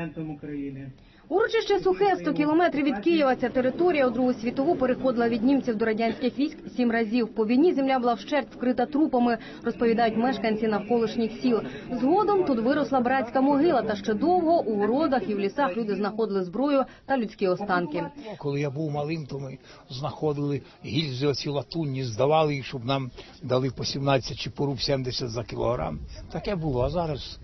президентом України. Урочище Сухе 100 кілометрів від Києва. Ця територія у Другу світову переходила від німців до радянських військ сім разів. По війні земля була вщерть вкрита трупами, розповідають мешканці навколишніх сіл. Згодом тут виросла братська могила, та ще довго у городах і в лісах люди знаходили зброю та людські останки. Коли я був малим, то ми знаходили гільзи оці латунні, здавали їх, щоб нам дали по 17 чи по руб 70 за кілограм. Таке було, а зараз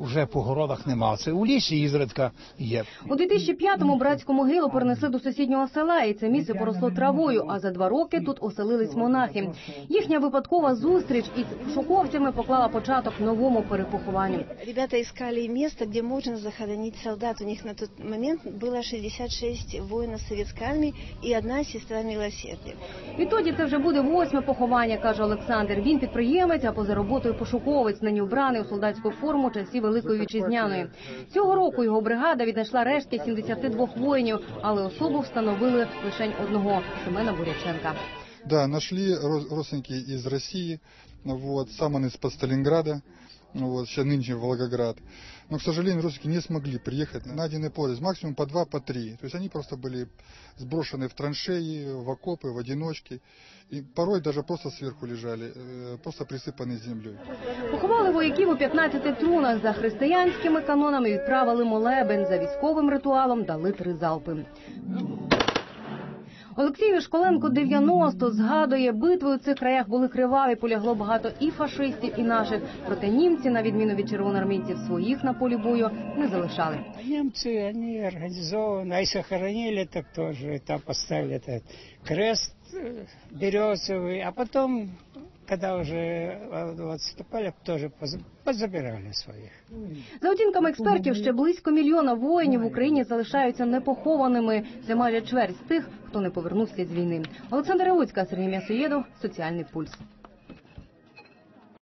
вже по городах нема. Це у лісі ізредка є. У 2005-му братську могилу перенесли до сусіднього села, і це місце поросло травою. А за два роки тут оселились монахи. Їхня випадкова зустріч із шоковцями поклала початок новому перепохованню. Ребята искали место, где можно захоронить солдат. У них на тот момент было 66 воинов советской армии и одна сестра милосердия. Відтоді це вже буде восьме поховання, каже Олександр. Він підприємець, а поза роботою пошуковець, нині вбраний у солдатську форму часів Великої Вітчизняної. Цього року його бригада віднайшла рештки 72 воїнів, але особу встановили лише одного Семена Буряченка. Да, нашли ро- родственники из России, вот, сам он из-под Сталинграда, вот, сейчас нынче Волгоград. Но, к сожалению, родственники не смогли приехать. Найденные полис максимум по два, по три. То есть они просто были сброшены в траншеи, в окопы, в одиночки. И порой даже просто сверху лежали, э, просто присыпанные землей. Поховали вояків у 15 трунах. За християнськими канонами відправили молебень. За військовим ритуалом дали три залпи. Олексій Вишколенко 90 згадує, битви у цих краях були криваві, полягло багато і фашистів, і наших. Проте німці, на відміну від червоноармійців, своїх на полі бою не залишали. Немцы, они организованно, а если хоронили, так тоже там поставили этот крест э, березовый, а потом, когда уже э, отступали, тоже поз- позабирали своих. За оцінками експертів, ще близько мільйона воїнів в Україні залишаються непохованими. Це майже чверть з тих, хто не повернувся з війни. Олександр Реуцька, Сергій М'ясоєдов, Соціальний пульс.